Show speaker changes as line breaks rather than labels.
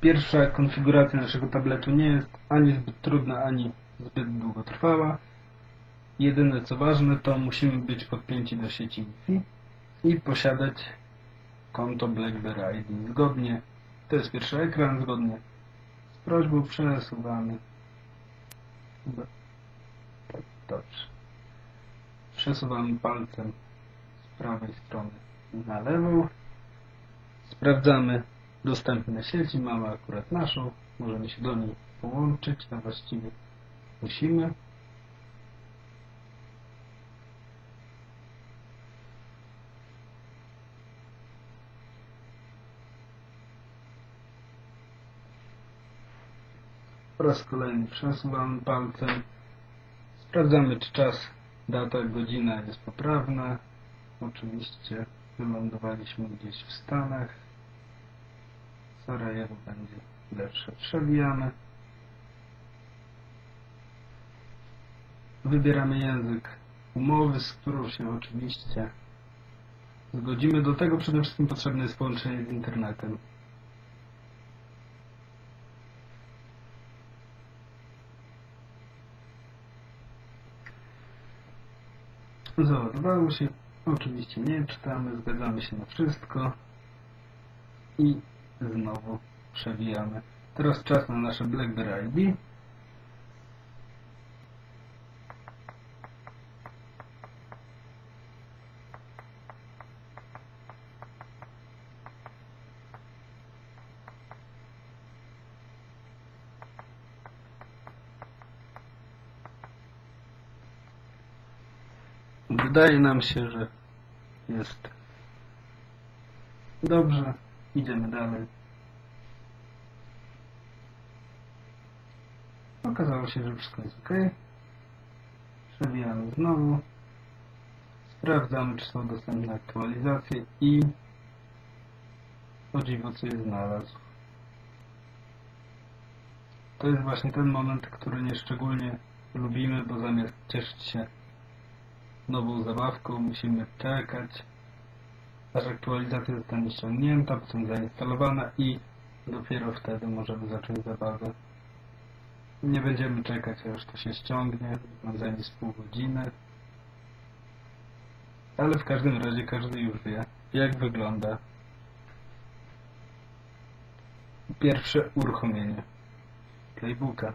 Pierwsza konfiguracja naszego tabletu nie jest ani zbyt trudna, ani zbyt długotrwała. Jedyne co ważne, to musimy być podpięci do sieci Wi-Fi i posiadać konto BlackBerry ID. Zgodnie, to jest pierwszy ekran, zgodnie z prośbą przesuwamy. Dobrze. Przesuwamy palcem z prawej strony na lewą. Sprawdzamy dostępne sieci. Mamy akurat naszą. Możemy się do niej połączyć, a właściwie musimy. Po raz kolejny przesuwamy palcem. Sprawdzamy, czy czas, data, godzina jest poprawna. Oczywiście wylądowaliśmy gdzieś w Stanach. Sarajewo będzie lepsze. Przewijamy. Wybieramy język umowy, z którą się oczywiście zgodzimy. Do tego przede wszystkim potrzebne jest połączenie z internetem. Załadowało się. Oczywiście nie czytamy, zgadzamy się na wszystko. I znowu przewijamy. Teraz czas na nasze BlackBerry ID. Wydaje nam się, że jest dobrze. Idziemy dalej. Okazało się, że wszystko jest ok. Przewijamy znowu. Sprawdzamy, czy są dostępne aktualizacje i o dziwo coś znalazł. To jest właśnie ten moment, który nieszczególnie lubimy, bo zamiast cieszyć się nową zabawką, musimy czekać, aktualizacja zostanie ściągnięta, potem zainstalowana i dopiero wtedy możemy zacząć zabawę. Nie będziemy czekać, aż to się ściągnie, ma zajmie pół godziny. Ale w każdym razie każdy już wie, jak wygląda pierwsze uruchomienie playbooka.